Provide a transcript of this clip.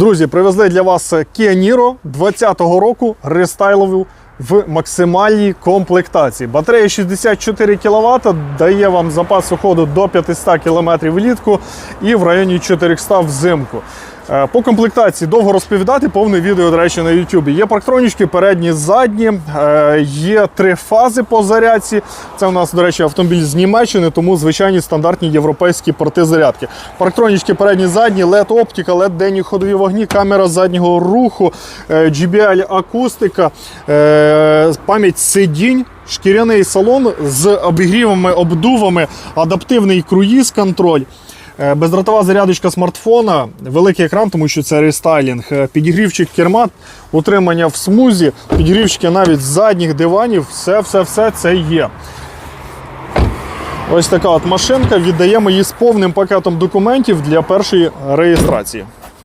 Друзі, привезли для вас Kia Niro 20-го року рестайлову в максимальній комплектації. Батарея 64 кВт дає вам запас ходу до 500 км влітку і в районі 400 взимку. Е, По комплектації довго розповідати, повне відео, до речі, на YouTube. Є парктронічки, передні, задні, е, є три фази по зарядці. Це у нас, до речі, автомобіль з Німеччини, тому звичайні стандартні європейські порти зарядки. Парктронічки передні, задні, LED оптика, LED денні ходові вогні, камера заднього руху, е, JBL акустика, е, пам'ять сидінь. Шкіряний салон з обігрівами, обдувами, адаптивний круїз-контроль. Е, Бездротова зарядочка смартфона, великий екран, тому що це рестайлінг, е, підігрівчик керма, утримання в смузі, підігрівчики навіть з задніх диванів, все-все-все це є. Ось така от машинка. Віддаємо її з повним пакетом документів для першої реєстрації.